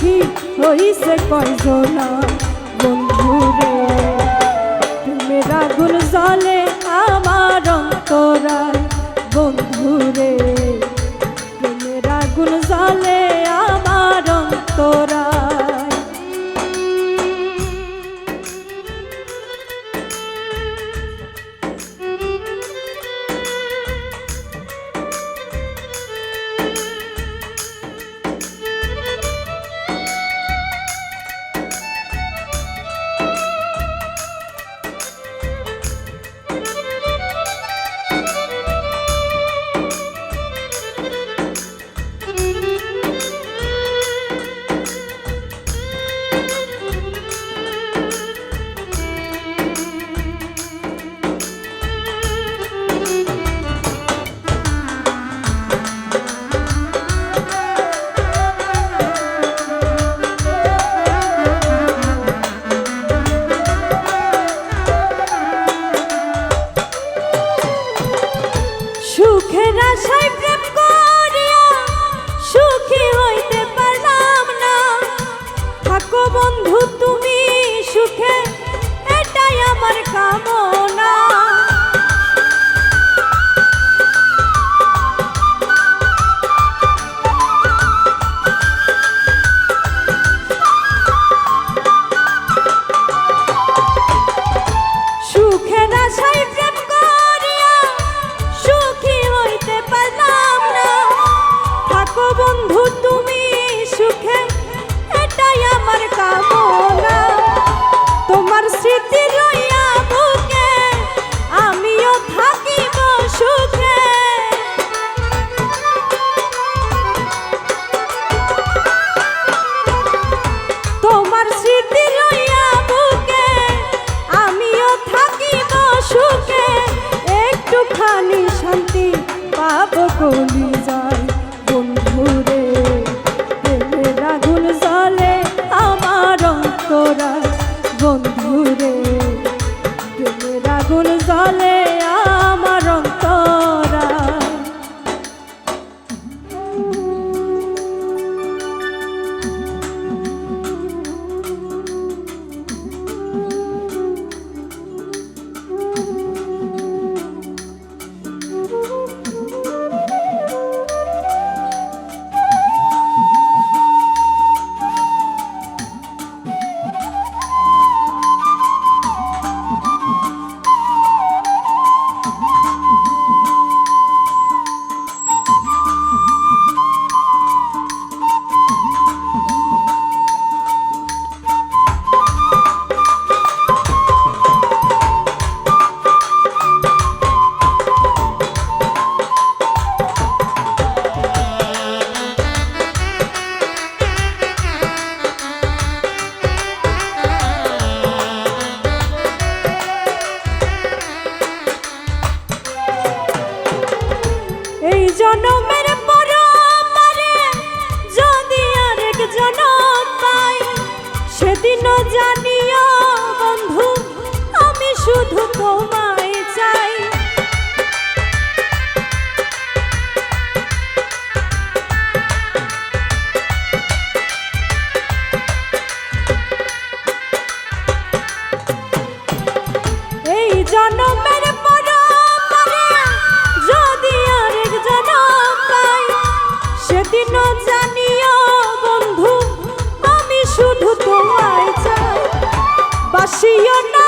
সাথী হইছে কয়জনা? বন্ধু রে তুমি রাগুল জলে আমার অন্তরায় থাকি সুখে। একটুখানি শান্তি পাবো কোন জনমের পর যদি আরেক জনম পাই, সেদিনও জানিও বন্ধু, আমি শুধু তোমায় চাই। এই জনম you're not.